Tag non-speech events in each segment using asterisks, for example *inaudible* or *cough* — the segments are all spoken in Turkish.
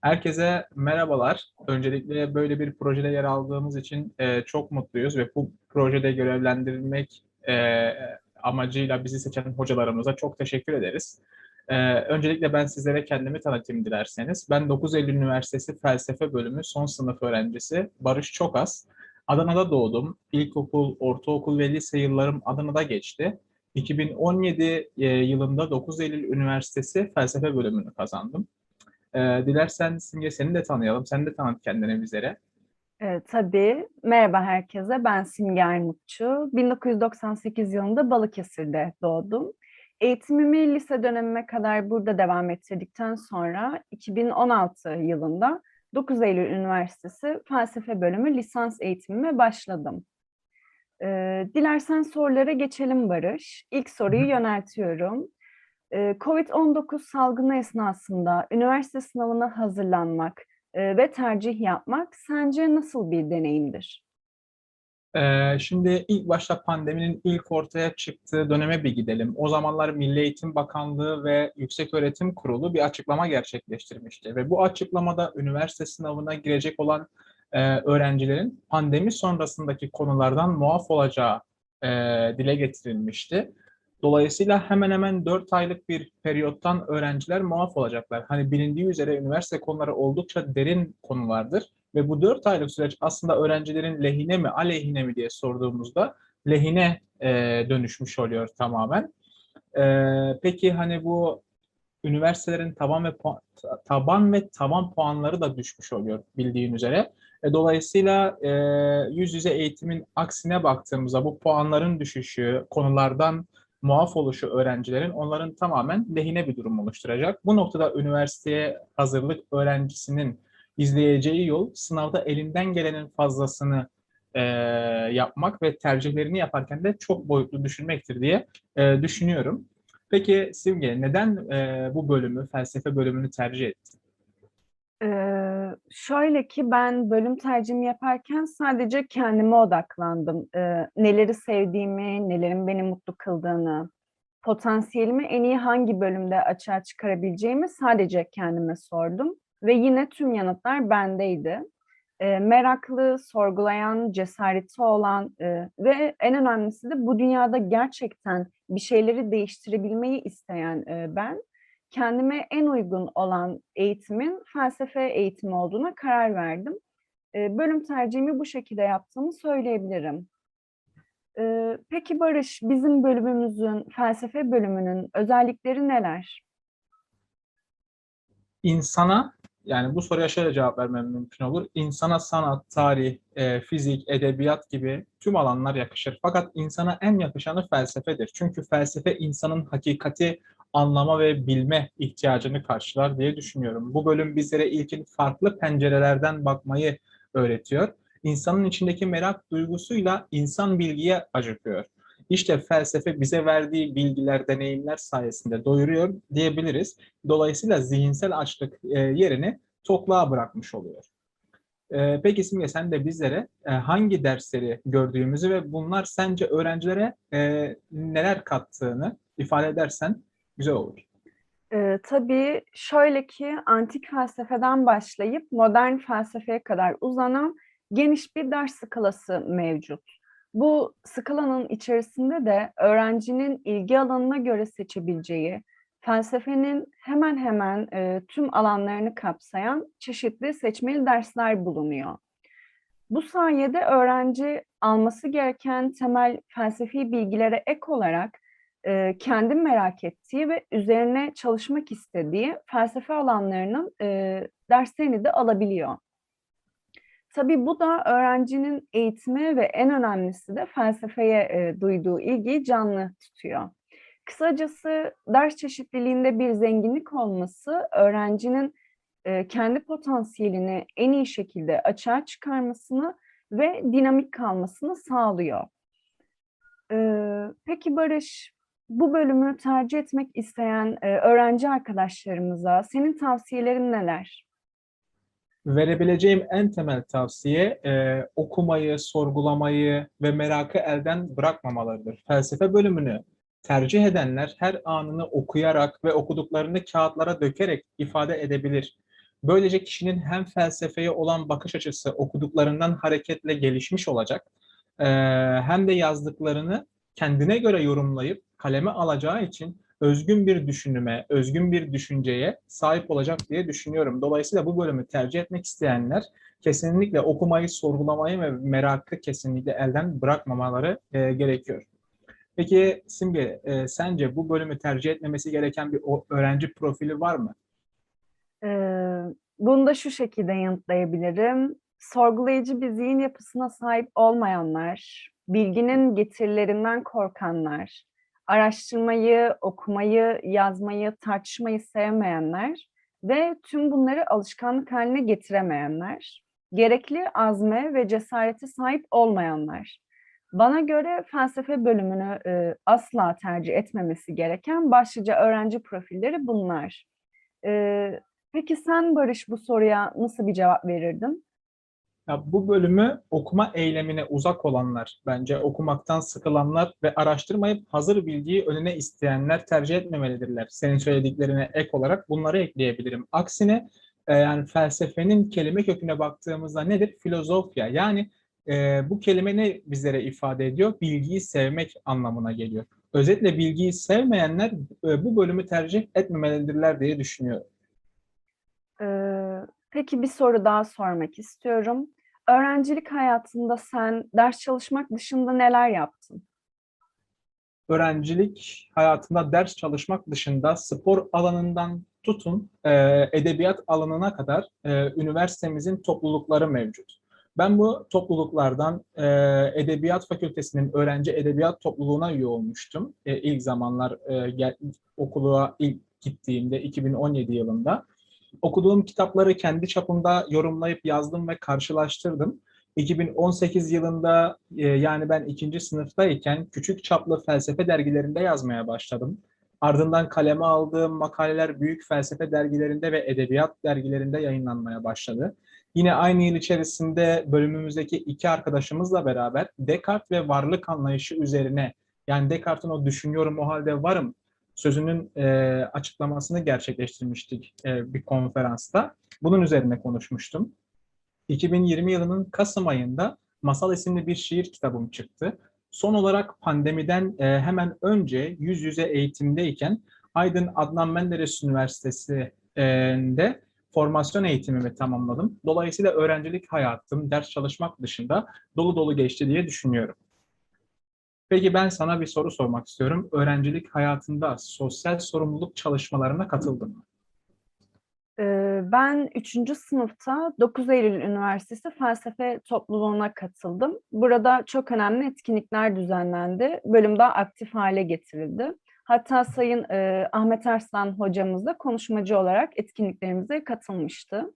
Herkese merhabalar. Öncelikle böyle bir projede yer aldığımız için e, çok mutluyuz ve bu projede görevlendirilmek e, amacıyla bizi seçen hocalarımıza çok teşekkür ederiz. E, öncelikle ben sizlere kendimi tanıtayım dilerseniz. Ben 9 Eylül Üniversitesi Felsefe Bölümü son sınıf öğrencisi Barış Çokaz. Adana'da doğdum. İlkokul, ortaokul ve lise yıllarım Adana'da geçti. 2017 e, yılında 9 Eylül Üniversitesi Felsefe Bölümünü kazandım. Ee, dilersen Simge seni de tanıyalım. Sen de tanıt kendini bizlere. Evet, tabii. Merhaba herkese. Ben Simge Armutçu. 1998 yılında Balıkesir'de doğdum. Eğitimimi lise dönemime kadar burada devam ettirdikten sonra 2016 yılında 9 Eylül Üniversitesi Felsefe Bölümü lisans eğitimime başladım. Ee, dilersen sorulara geçelim Barış. İlk soruyu yöneltiyorum. Ee, Covid-19 salgını esnasında üniversite sınavına hazırlanmak ve tercih yapmak sence nasıl bir deneyimdir? Şimdi ilk başta pandeminin ilk ortaya çıktığı döneme bir gidelim. O zamanlar Milli Eğitim Bakanlığı ve Yükseköğretim Kurulu bir açıklama gerçekleştirmişti. Ve bu açıklamada üniversite sınavına girecek olan öğrencilerin pandemi sonrasındaki konulardan muaf olacağı dile getirilmişti. Dolayısıyla hemen hemen 4 aylık bir periyottan öğrenciler muaf olacaklar. Hani bilindiği üzere üniversite konuları oldukça derin konulardır. Ve bu 4 aylık süreç aslında öğrencilerin lehine mi aleyhine mi diye sorduğumuzda lehine e, dönüşmüş oluyor tamamen. E, peki hani bu üniversitelerin taban ve taban ve taban puanları da düşmüş oluyor bildiğin üzere. E, dolayısıyla e, yüz yüze eğitimin aksine baktığımızda bu puanların düşüşü, konulardan muaf oluşu öğrencilerin onların tamamen lehine bir durum oluşturacak. Bu noktada üniversiteye hazırlık öğrencisinin izleyeceği yol sınavda elinden gelenin fazlasını e, yapmak ve tercihlerini yaparken de çok boyutlu düşünmektir diye e, düşünüyorum. Peki Simge neden e, bu bölümü, felsefe bölümünü tercih ettin? Ee, şöyle ki ben bölüm tercihimi yaparken sadece kendime odaklandım. Ee, neleri sevdiğimi, nelerin beni mutlu kıldığını, potansiyelimi en iyi hangi bölümde açığa çıkarabileceğimi sadece kendime sordum. Ve yine tüm yanıtlar bendeydi. Ee, meraklı, sorgulayan, cesareti olan e, ve en önemlisi de bu dünyada gerçekten bir şeyleri değiştirebilmeyi isteyen e, ben kendime en uygun olan eğitimin felsefe eğitimi olduğuna karar verdim. Bölüm tercihimi bu şekilde yaptığımı söyleyebilirim. Peki Barış, bizim bölümümüzün, felsefe bölümünün özellikleri neler? İnsana, yani bu soruya şöyle cevap vermem mümkün olur. İnsana sanat, tarih, fizik, edebiyat gibi tüm alanlar yakışır. Fakat insana en yakışanı felsefedir. Çünkü felsefe insanın hakikati anlama ve bilme ihtiyacını karşılar diye düşünüyorum. Bu bölüm bizlere ilkin farklı pencerelerden bakmayı öğretiyor. İnsanın içindeki merak duygusuyla insan bilgiye acıkıyor. İşte felsefe bize verdiği bilgiler, deneyimler sayesinde doyuruyor diyebiliriz. Dolayısıyla zihinsel açlık e, yerini tokluğa bırakmış oluyor. E, peki Simge sen de bizlere e, hangi dersleri gördüğümüzü ve bunlar sence öğrencilere neler kattığını ifade edersen güzel olur. Ee, tabii şöyle ki antik felsefeden başlayıp modern felsefeye kadar uzanan geniş bir ders skalası mevcut. Bu skalanın içerisinde de öğrencinin ilgi alanına göre seçebileceği, felsefenin hemen hemen e, tüm alanlarını kapsayan çeşitli seçmeli dersler bulunuyor. Bu sayede öğrenci alması gereken temel felsefi bilgilere ek olarak e, kendim merak ettiği ve üzerine çalışmak istediği felsefe alanlarının e, derslerini de alabiliyor. Tabii bu da öğrencinin eğitimi ve en önemlisi de felsefeye e, duyduğu ilgiyi canlı tutuyor. Kısacası ders çeşitliliğinde bir zenginlik olması öğrencinin e, kendi potansiyelini en iyi şekilde açığa çıkarmasını ve dinamik kalmasını sağlıyor. E, peki Barış, bu bölümü tercih etmek isteyen e, öğrenci arkadaşlarımıza senin tavsiyelerin neler? Verebileceğim en temel tavsiye e, okumayı, sorgulamayı ve merakı elden bırakmamalarıdır. Felsefe bölümünü tercih edenler her anını okuyarak ve okuduklarını kağıtlara dökerek ifade edebilir. Böylece kişinin hem felsefeye olan bakış açısı okuduklarından hareketle gelişmiş olacak, e, hem de yazdıklarını kendine göre yorumlayıp kaleme alacağı için özgün bir düşünüme, özgün bir düşünceye sahip olacak diye düşünüyorum. Dolayısıyla bu bölümü tercih etmek isteyenler kesinlikle okumayı, sorgulamayı ve merakı kesinlikle elden bırakmamaları e, gerekiyor. Peki Simge, e, sence bu bölümü tercih etmemesi gereken bir öğrenci profili var mı? Ee, bunu da şu şekilde yanıtlayabilirim. Sorgulayıcı bir zihin yapısına sahip olmayanlar, bilginin getirilerinden korkanlar, araştırmayı, okumayı, yazmayı, tartışmayı sevmeyenler ve tüm bunları alışkanlık haline getiremeyenler, gerekli azme ve cesarete sahip olmayanlar. Bana göre felsefe bölümünü e, asla tercih etmemesi gereken başlıca öğrenci profilleri bunlar. Ee, Peki sen Barış bu soruya nasıl bir cevap verirdin? Ya bu bölümü okuma eylemine uzak olanlar, bence okumaktan sıkılanlar ve araştırmayıp hazır bilgiyi önüne isteyenler tercih etmemelidirler. Senin söylediklerine ek olarak bunları ekleyebilirim. Aksine e, yani felsefenin kelime köküne baktığımızda nedir? Filozofya. Yani e, bu kelime ne bizlere ifade ediyor? Bilgiyi sevmek anlamına geliyor. Özetle bilgiyi sevmeyenler e, bu bölümü tercih etmemelidirler diye düşünüyorum. Ee, peki bir soru daha sormak istiyorum. Öğrencilik hayatında sen ders çalışmak dışında neler yaptın? öğrencilik hayatında ders çalışmak dışında spor alanından tutun e, edebiyat alanına kadar e, üniversitemizin toplulukları mevcut. Ben bu topluluklardan e, Edebiyat Fakültesinin öğrenci edebiyat topluluğuna üye olmuştum. E, ilk zamanlar e, gel, okula ilk gittiğimde 2017 yılında. Okuduğum kitapları kendi çapımda yorumlayıp yazdım ve karşılaştırdım. 2018 yılında e, yani ben ikinci sınıftayken küçük çaplı felsefe dergilerinde yazmaya başladım. Ardından kaleme aldığım makaleler büyük felsefe dergilerinde ve edebiyat dergilerinde yayınlanmaya başladı. Yine aynı yıl içerisinde bölümümüzdeki iki arkadaşımızla beraber Descartes ve varlık anlayışı üzerine yani Descartes'in o düşünüyorum o halde varım sözünün e, açıklamasını gerçekleştirmiştik e, bir konferansta. Bunun üzerine konuşmuştum. 2020 yılının Kasım ayında Masal isimli bir şiir kitabım çıktı. Son olarak pandemiden e, hemen önce yüz yüze eğitimdeyken Aydın Adnan Menderes Üniversitesi'nde formasyon eğitimimi tamamladım. Dolayısıyla öğrencilik hayatım ders çalışmak dışında dolu dolu geçti diye düşünüyorum. Peki ben sana bir soru sormak istiyorum. Öğrencilik hayatında sosyal sorumluluk çalışmalarına katıldın mı? Ee, Ben 3. sınıfta 9 Eylül Üniversitesi Felsefe Topluluğu'na katıldım. Burada çok önemli etkinlikler düzenlendi. Bölüm daha aktif hale getirildi. Hatta Sayın e, Ahmet Arslan hocamız da konuşmacı olarak etkinliklerimize katılmıştı.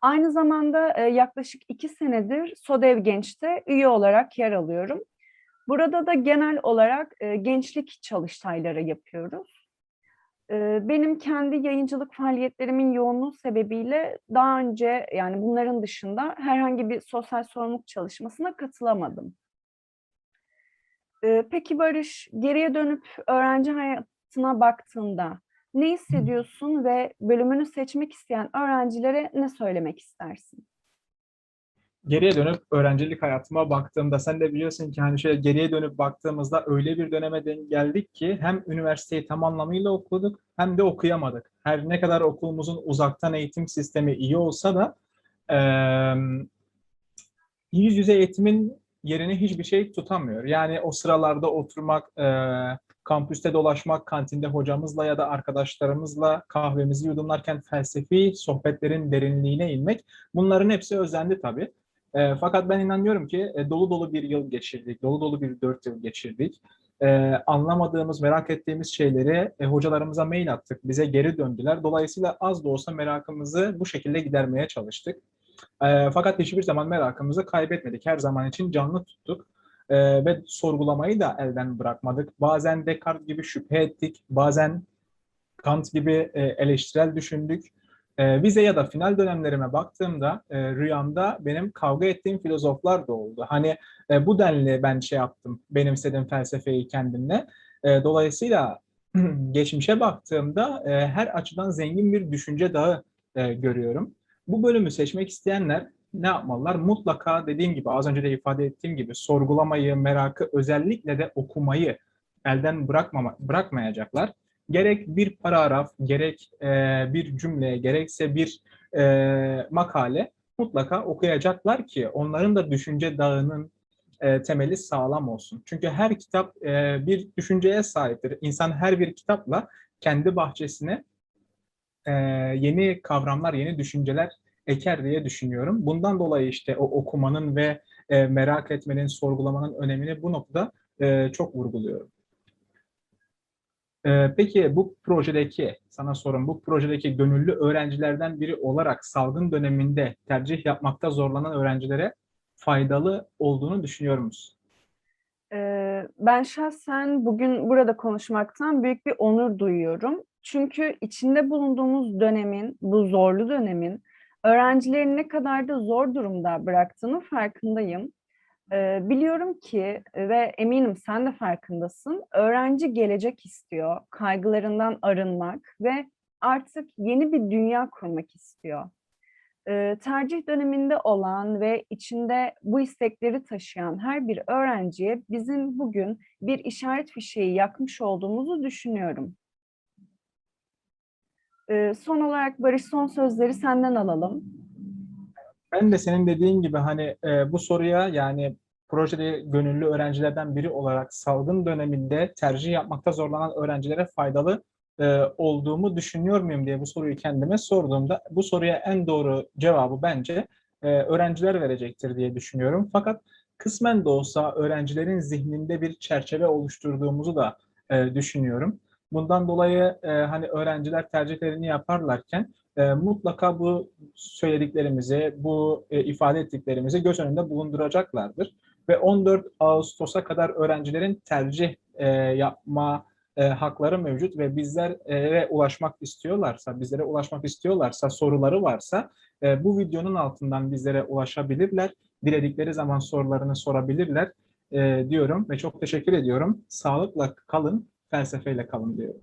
Aynı zamanda e, yaklaşık iki senedir SODEV Genç'te üye olarak yer alıyorum. Burada da genel olarak e, gençlik çalıştayları yapıyoruz. Ee, Benim kendi yayıncılık faaliyetlerimin yoğunluğu sebebiyle daha önce yani bunların dışında herhangi bir sosyal sorumluluk çalışmasına katılamadım. Ee, Peki Barış, geriye dönüp öğrenci hayatına baktığında ne hissediyorsun ve bölümünü seçmek isteyen öğrencilere ne söylemek istersin? Geriye dönüp öğrencilik hayatıma baktığımda sen de biliyorsun ki hani şöyle geriye dönüp baktığımızda öyle bir döneme denk geldik ki hem üniversiteyi tam anlamıyla okuduk hem de okuyamadık. Her ne kadar okulumuzun uzaktan eğitim sistemi iyi olsa da eee yüz yüze eğitimin yerini hiçbir şey tutamıyor. Yani o sıralarda oturmak, eee kampüste dolaşmak, kantinde hocamızla ya da arkadaşlarımızla kahvemizi yudumlarken felsefi sohbetlerin derinliğine inmek bunların hepsi özlendi tabii. E, fakat ben inanıyorum ki e, dolu dolu bir yıl geçirdik, dolu dolu bir dört yıl geçirdik. E, anlamadığımız, merak ettiğimiz şeyleri e, hocalarımıza mail attık, bize geri döndüler. Dolayısıyla az da olsa merakımızı bu şekilde gidermeye çalıştık. E, fakat hiçbir zaman merakımızı kaybetmedik, her zaman için canlı tuttuk. E, ve sorgulamayı da elden bırakmadık. Bazen Descartes gibi şüphe ettik, bazen Kant gibi e, eleştirel düşündük. E, vize ya da final dönemlerime baktığımda e, rüyamda benim kavga ettiğim filozoflar da oldu. Hani e, bu denli ben şey yaptım, benimsedim felsefeyi kendimle. E, dolayısıyla *clears throat* geçmişe baktığımda e, her açıdan zengin bir düşünce dağı e, görüyorum. Bu bölümü seçmek isteyenler ne yapmalılar? Mutlaka dediğim gibi az önce de ifade ettiğim gibi sorgulamayı, merakı, özellikle de okumayı elden bırakmama, bırakmayacaklar. Gerek bir paragraf, gerek e, bir cümle, gerekse bir e, makale mutlaka okuyacaklar ki onların da düşünce dağının e, temeli sağlam olsun. Çünkü her kitap e, bir düşünceye sahiptir. İnsan her bir kitapla kendi bahçesine e, yeni kavramlar, yeni düşünceler eker diye düşünüyorum. Bundan dolayı işte o okumanın ve e, merak etmenin, sorgulamanın önemini bu noktada e, çok vurguluyorum. E, peki bu projedeki, sana sorun, bu projedeki gönüllü öğrencilerden biri olarak salgın döneminde tercih yapmakta zorlanan öğrencilere faydalı olduğunu düşünüyor musun? Ee, Ben şahsen bugün burada konuşmaktan büyük bir onur duyuyorum. Çünkü içinde bulunduğumuz dönemin, bu zorlu dönemin öğrencileri ne kadar da zor durumda bıraktığını farkındayım. Biliyorum ki ve eminim sen de farkındasın. Öğrenci gelecek istiyor, kaygılarından arınmak ve artık yeni bir dünya kurmak istiyor. Tercih döneminde olan ve içinde bu istekleri taşıyan her bir öğrenciye bizim bugün bir işaret fişeği yakmış olduğumuzu düşünüyorum. Son olarak Barış son sözleri senden alalım. Ben de senin dediğin gibi hani e, bu soruya yani projede gönüllü öğrencilerden biri olarak salgın döneminde tercih yapmakta zorlanan öğrencilere faydalı e, olduğumu düşünüyor muyum diye bu soruyu kendime sorduğumda bu soruya en doğru cevabı bence e, öğrenciler verecektir diye düşünüyorum. Fakat kısmen de olsa öğrencilerin zihninde bir çerçeve oluşturduğumuzu da e, düşünüyorum. Bundan dolayı e, hani öğrenciler tercihlerini yaparlarken e, mutlaka bu söylediklerimizi, bu e, ifade ettiklerimizi göz önünde bulunduracaklardır. Ve 14 Ağustos'a kadar öğrencilerin tercih e, yapma e, hakları mevcut ve bizlere ulaşmak istiyorlarsa, bizlere ulaşmak istiyorlarsa, soruları varsa e, bu videonun altından bizlere ulaşabilirler. Diledikleri zaman sorularını sorabilirler e, diyorum ve çok teşekkür ediyorum. Sağlıkla kalın, felsefeyle kalın diyorum.